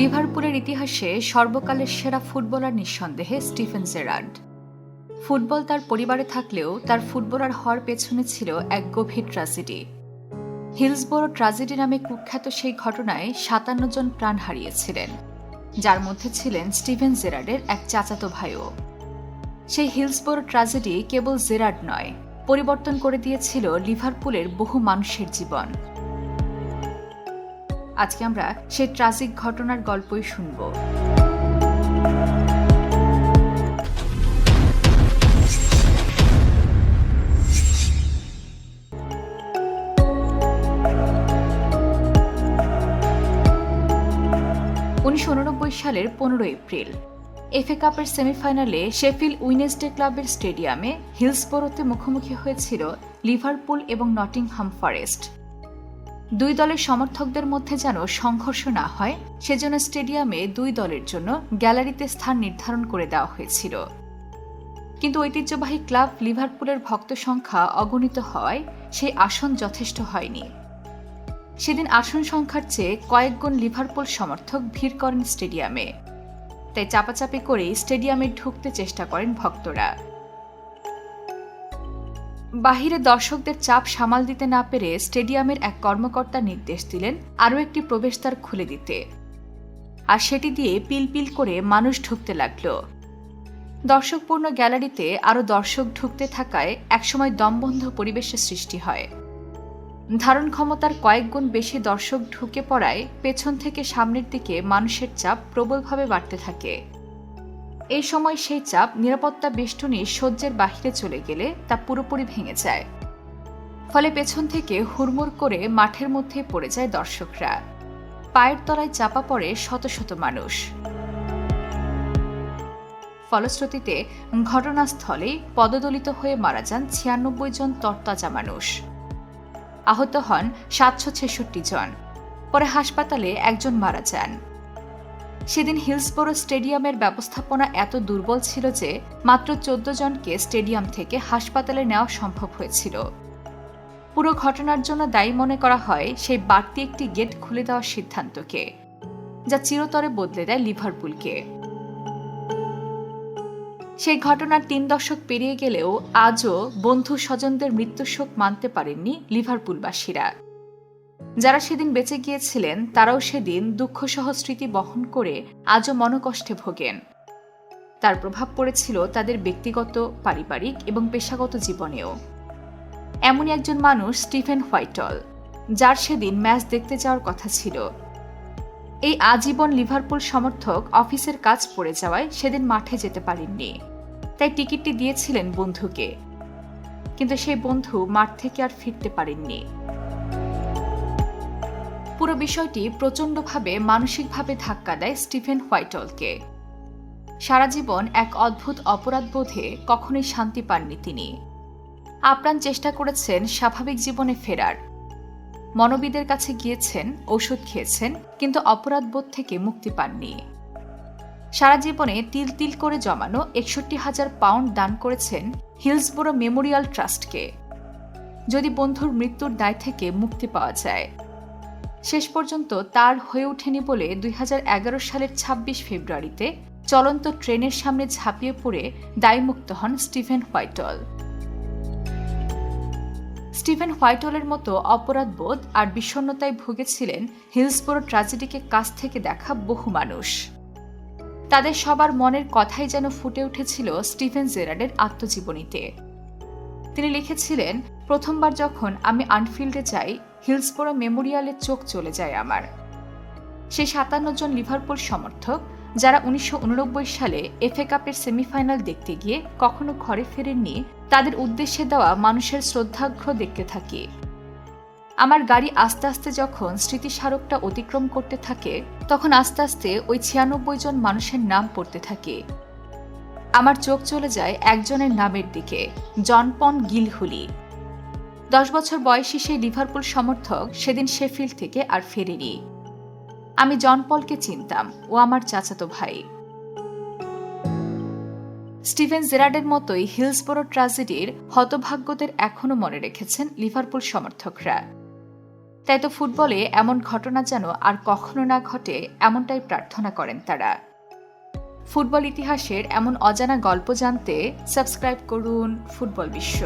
লিভারপুলের ইতিহাসে সর্বকালের সেরা ফুটবলার নিঃসন্দেহে স্টিফেন জেরার্ড। ফুটবল তার পরিবারে থাকলেও তার ফুটবলার হওয়ার পেছনে ছিল এক গভীর ট্র্যাজেডি। হিলসবোরো ট্র্যাজেডি নামে কুখ্যাত সেই ঘটনায় সাতান্ন জন প্রাণ হারিয়েছিলেন, যার মধ্যে ছিলেন স্টিভেন জেরার্ডের এক চাচাতো ভাইও। সেই হিলসবোরো ট্র্যাজেডি কেবল জেরার্ড নয়, পরিবর্তন করে দিয়েছিল লিভারপুলের বহু মানুষের জীবন। আজকে আমরা সেই ট্রাজিক ঘটনার গল্পই শুনব। উনিশশো উননব্বই সালের পনেরো এপ্রিল। এফএ কাপের সেমিফাইনালে শেফিল উইনেসডে ক্লাবের স্টেডিয়ামে হিলসবোরোতে মুখোমুখি হয়েছিল লিভারপুল এবং নটিংহাম ফরেস্ট। দুই দলের সমর্থকদের মধ্যে যেন সংঘর্ষ না হয়, সেজন্য স্টেডিয়ামে দুই দলের জন্য গ্যালারিতে স্থান নির্ধারণ করে দেওয়া হয়েছিল। কিন্তু ঐতিহ্যবাহী ক্লাব লিভারপুলের ভক্ত সংখ্যা অগণিত হওয়ায় সেই আসন যথেষ্ট হয়নি। সেদিন আসন সংখ্যার চেয়ে কয়েকগুণ লিভারপুল সমর্থক ভিড় করেন স্টেডিয়ামে। তাই চাপাচাপি করেই স্টেডিয়ামে ঢুকতে চেষ্টা করেন ভক্তরা। বাহিরে দর্শকদের চাপ সামাল দিতে না পেরে স্টেডিয়ামের এক কর্মকর্তা নির্দেশ দিলেন আরও একটি প্রবেশদ্বার খুলে দিতে। আর সেটি দিয়ে পিলপিল করে মানুষ ঢুকতে লাগল। দর্শকপূর্ণ গ্যালারিতে আরও দর্শক ঢুকতে থাকায় একসময় দমবন্ধ পরিবেশের সৃষ্টি হয়। ধারণ ক্ষমতার কয়েক গুণ বেশি দর্শক ঢুকে পড়ায় পেছন থেকে সামনের দিকে মানুষের চাপ প্রবলভাবে বাড়তে থাকে। এই সময় সেই চাপ নিরাপত্তা বেষ্টনী সহ্যের বাহিরে চলে গেলে তা পুরোপুরি ভেঙে যায়। ফলে পেছন থেকে হুড়মুড় করে মাঠের মধ্যে পড়ে যায় দর্শকরা। পায়ের তলায় চাপা পড়ে শত শত মানুষ। ফলশ্রুতিতে ঘটনাস্থলে পদদলিত হয়ে মারা যান ছিয়ানব্বই জন তরতাজা মানুষ। আহত হন সাতশো ছেষট্টি জন। পরে হাসপাতালে একজন মারা যান। সেদিন হিলসবোরো স্টেডিয়ামের ব্যবস্থাপনা এত দুর্বল ছিল যে মাত্র চোদ্দ জনকে স্টেডিয়াম থেকে হাসপাতালে নেওয়া সম্ভব হয়েছিল। পুরো ঘটনার জন্য দায়ী মনে করা হয় সেই বাড়তি একটি গেট খুলে দেওয়ার সিদ্ধান্তকে, যা চিরতরে বদলে দেয় লিভারপুলকে। সেই ঘটনার তিন দশক পেরিয়ে গেলেও আজও বন্ধু স্বজনদের মৃত্যুশোক মানতে পারেননি লিভারপুলবাসীরা। যারা সেদিন বেঁচে গিয়েছিলেন, তারাও সেদিন দুঃখসহ স্মৃতি বহন করে আজও মনকষ্টে ভোগেন। তার প্রভাব পড়েছিল তাদের ব্যক্তিগত, পারিবারিক এবং পেশাগত জীবনেও। এমনই একজন মানুষ, স্টিফেন হোয়াইটল, যার সেদিন ম্যাচ দেখতে যাওয়ার কথা ছিল। এই আজীবন লিভারপুল সমর্থক অফিসের কাজ পড়ে যাওয়ায় সেদিন মাঠে যেতে পারেননি। তাই টিকিটটি দিয়েছিলেন বন্ধুকে। কিন্তু সেই বন্ধু মাঠ থেকে আর ফিরতে পারেননি। পুরো বিষয়টি প্রচণ্ডভাবে, মানসিকভাবে ধাক্কা দেয় স্টিফেন হোয়াইটলকে। সারা জীবন এক অদ্ভুত অপরাধবোধে কখনোই শান্তি পাননি তিনি। আপ্রাণ চেষ্টা করেছেন স্বাভাবিক জীবনে ফেরার। মনোবিদের কাছে গিয়েছেন, ওষুধ খেয়েছেন, কিন্তু অপরাধবোধ থেকে মুক্তি পাননি। সারা জীবনে তিল তিল করে জমানো একষট্টি হাজার পাউন্ড দান করেছেন হিলসবোরো মেমোরিয়াল ট্রাস্টকে। যদি বন্ধুর মৃত্যুর দায় থেকে মুক্তি পাওয়া যায় শেষ পর্যন্ত তার হয়ে ওঠেনি বলে দুই হাজার এগারো সালের ২৬ ফেব্রুয়ারিতে চলন্ত ট্রেনের সামনে ঝাঁপিয়ে পড়ে দায়মুক্ত হন স্টিফেন হোয়াইটল। স্টিফেন হোয়াইটলের মতো অপরাধবোধ আর বিষণ্নতায় ভুগেছিলেন হিলসবোরো ট্র্যাজেডিকে কাছ থেকে দেখা বহু মানুষ। তাদের সবার মনের কথাই যেন ফুটে উঠেছিল স্টিফেন জেরার্ডের আত্মজীবনীতে। তিনি লিখেছিলেন, প্রথমবার যখন আমি আনফিল্ডে যাই হিলসবোরো মেমোরিয়ালে চোখ চলে যায় আমার। সেই সাতান্ন জন লিভারপুল সমর্থক, যারা উনিশশো উননব্বই সালে এফএ কাপের সেমিফাইনাল দেখতে গিয়ে কখনো ঘরে ফেরেননি, তাদের উদ্দেশ্যে দেওয়া মানুষের শ্রদ্ধাঘ্র দেখতে থাকি। আমার গাড়ি আস্তে আস্তে যখন স্মৃতিস্মারকটা অতিক্রম করতে থাকে, তখন আস্তে আস্তে ওই ছিয়ানব্বই জন মানুষের নাম পড়তে থাকে। আমার চোখ চলে যায় একজনের নামের দিকে জনপন গিলহুলি। দশ বছর বয়সী সেই লিভারপুল সমর্থক সেদিন শেফিল্ড থেকে আর ফেরেনি। আমি জন পলকে চিনতাম, ও আমার চাচাতো ভাই। স্টিভেন জেরার্ডের মতোই হিলসবোরো ট্রাজেডির হতভাগ্যদের এখনও মনে রেখেছেন লিভারপুল সমর্থকরা। তাই তো ফুটবলে এমন ঘটনা যেন আর কখনো না ঘটে, এমনটাই প্রার্থনা করেন তারা। ফুটবল ইতিহাসের এমন অজানা গল্প জানতে সাবস্ক্রাইব করুন ফুটবল বিশ্ব।